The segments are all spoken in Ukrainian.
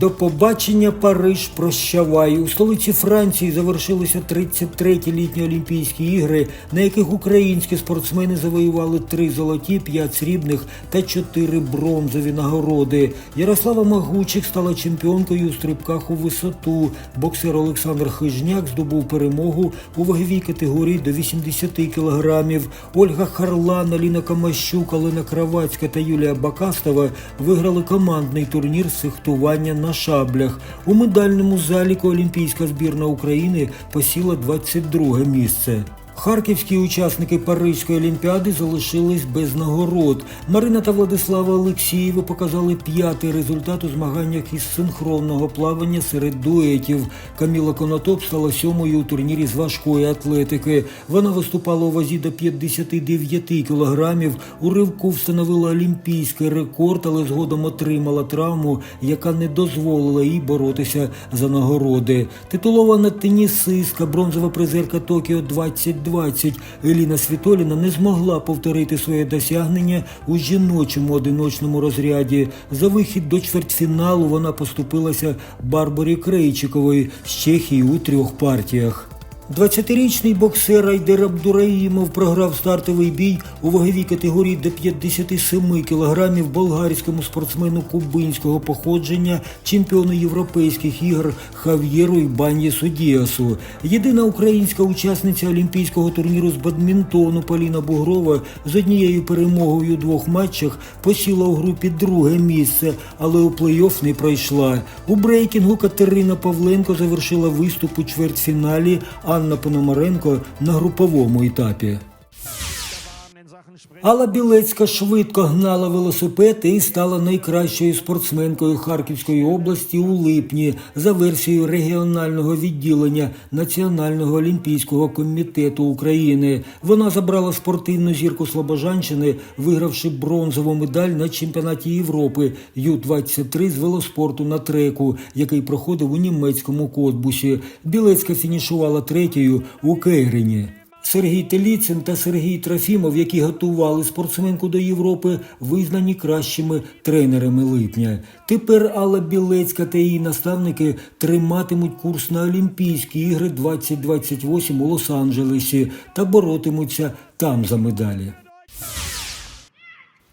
До побачення Париж прощавай. У столиці Франції завершилися 33-ті літні Олімпійські ігри, на яких українські спортсмени завоювали три золоті, п'ять срібних та чотири бронзові нагороди. Ярослава Магучик стала чемпіонкою у стрибках у висоту. Боксер Олександр Хижняк здобув перемогу у ваговій категорії до 80 кілограмів. Ольга Харлан, Аліна Камащук, Олена Кравацька та Юлія Бакастова виграли командний турнір з фехтування на шаблях. У медальному заліку Олімпійська збірна України посіла 22 місце. Харківські учасники Паризької олімпіади залишились без нагород. Марина та Владислава Олексієви показали п'ятий результат у змаганнях із синхронного плавання серед дуетів. Каміла Конотоп стала сьомою у турнірі з важкої атлетики. Вона виступала у вазі до 59 кілограмів. У ривку встановила олімпійський рекорд, але згодом отримала травму, яка не дозволила їй боротися за нагороди. Титулована тенісистка, бронзова призерка Токіо 2020 Еліна Світоліна не змогла повторити своє досягнення у жіночому одиночному розряді. За вихід до чвертьфіналу вона поступилася Барбарі Крейчикової з Чехії у трьох партіях. 20-річний боксер Айдер Абдураїмов програв стартовий бій у ваговій категорії до 57 кілограмів болгарському спортсмену кубинського походження, чемпіону європейських ігор Хав'єру Ібанєсу Діасу. Єдина українська учасниця олімпійського турніру з бадмінтону Поліна Бугрова з однією перемогою у двох матчах посіла у групі друге місце, але у плей-офф не пройшла. У брейкінгу Катерина Павленко завершила виступ у чвертьфіналі. Анна Пономаренко на груповому етапі. Алла Білецька швидко гнала велосипед і стала найкращою спортсменкою Харківської області у липні за версією регіонального відділення Національного олімпійського комітету України. Вона забрала спортивну зірку Слобожанщини, вигравши бронзову медаль на чемпіонаті Європи Ю-23 з велоспорту на треку, який проходив у німецькому Котбусі. Білецька фінішувала третьою у Кейрині. Сергій Теліцин та Сергій Трофімов, які готували спортсменку до Європи, визнані кращими тренерами липня. Тепер Алла Білецька та її наставники триматимуть курс на Олімпійські ігри 2028 у Лос-Анджелесі та боротимуться там за медалі.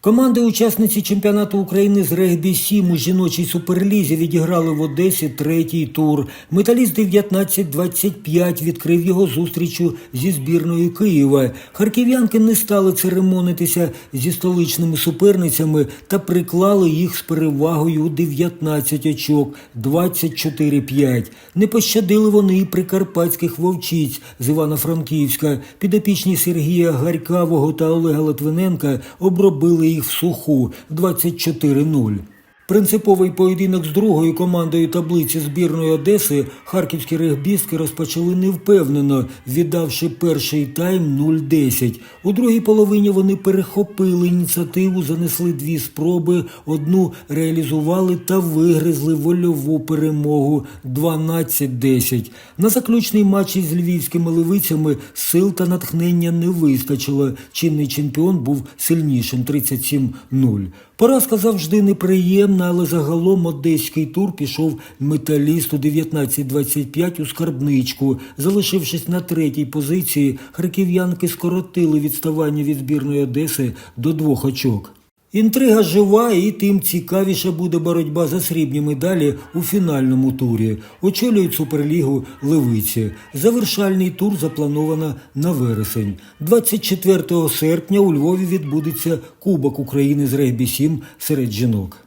Команди учасниці чемпіонату України з регбі 7 у жіночій суперлізі відіграли в Одесі третій тур. Металіст 19-25 відкрив його зустрічю зі збірною Києва. Харків'янки не стали церемонитися зі столичними суперницями та приклали їх з перевагою у 19 очок 24-5. Не пощадили вони і прикарпатських вовчиць з Івано-Франківська. Підопічні Сергія Гарькавого та Олега Литвиненка обробили їх в суху 24-0. Принциповий поєдинок з другою командою таблиці збірної Одеси харківські регбістки розпочали невпевнено, віддавши перший тайм 0-10. У другій половині вони перехопили ініціативу, занесли дві спроби, одну реалізували та вигризли вольову перемогу 12-10. На заключний матч із львівськими левицями сил та натхнення не вистачило. Чинний чемпіон був сильнішим 37-0. Поразка завжди неприємна, але загалом одеський тур пішов металісту 19-25 у скарбничку. Залишившись на третій позиції, харків'янки скоротили відставання від збірної Одеси до двох очок. Інтрига жива і тим цікавіша буде боротьба за срібні медалі у фінальному турі. Очолюють суперлігу Левиці. Завершальний тур заплановано на вересень. 24 серпня у Львові відбудеться Кубок України з регбі 7 серед жінок.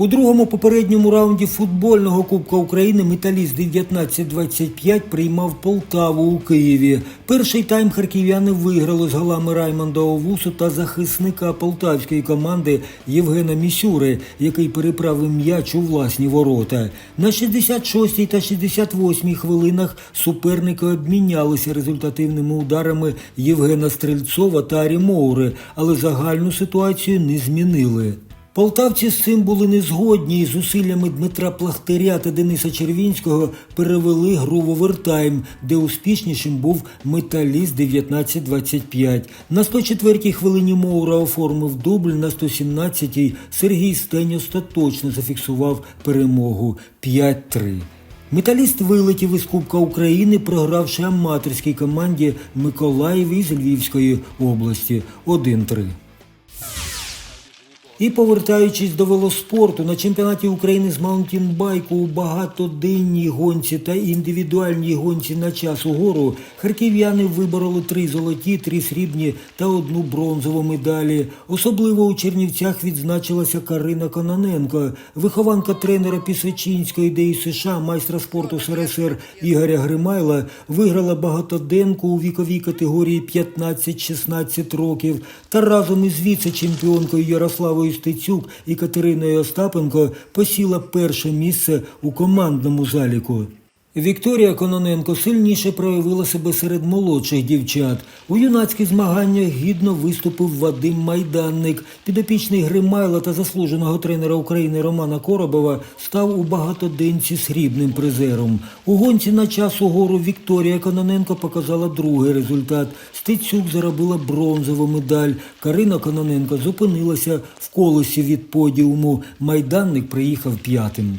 У другому попередньому раунді футбольного Кубка України металіст 19-25 приймав Полтаву у Києві. Перший тайм харків'яни виграли з голами Раймонда Овусу та захисника полтавської команди Євгена Місюри, який переправив м'яч у власні ворота. На 66-й та 68-й хвилинах суперники обмінялися результативними ударами Євгена Стрельцова та Арі Моури, але загальну ситуацію не змінили. Полтавці з цим були не згодні і зусиллями Дмитра Плахтаря та Дениса Червінського перевели гру в овертайм, де успішнішим був металіст 19-25. На 104-й хвилині Моура оформив дубль, на 117-й Сергій Стень остаточно зафіксував перемогу 5-3. Металіст вилетів із Кубка України, програвши аматорській команді Миколаєві з Львівської області 1-3. І повертаючись до велоспорту, на чемпіонаті України з маунтінбайку у багатоденній гонці та індивідуальній гонці на час угору харків'яни вибороли три золоті, три срібні та одну бронзову медалі. Особливо у Чернівцях відзначилася Карина Кононенко, вихованка тренера Пісочинської ідеї США, майстра спорту СРСР Ігоря Гримайла, виграла багатоденку у віковій категорії 15-16 років та разом із віце-чемпіонкою Ярославою Стецюк і Катериною Остапенко посіла перше місце у командному заліку. Вікторія Кононенко сильніше проявила себе серед молодших дівчат. У юнацьких змаганнях гідно виступив Вадим Майданник. Підопічний Гримайла та заслуженого тренера України Романа Коробова став у багатоденці срібним призером. У гонці на час угору Вікторія Кононенко показала другий результат. Стецюк заробила бронзову медаль. Карина Кононенко зупинилася в колесі від подіуму. Майданник приїхав п'ятим.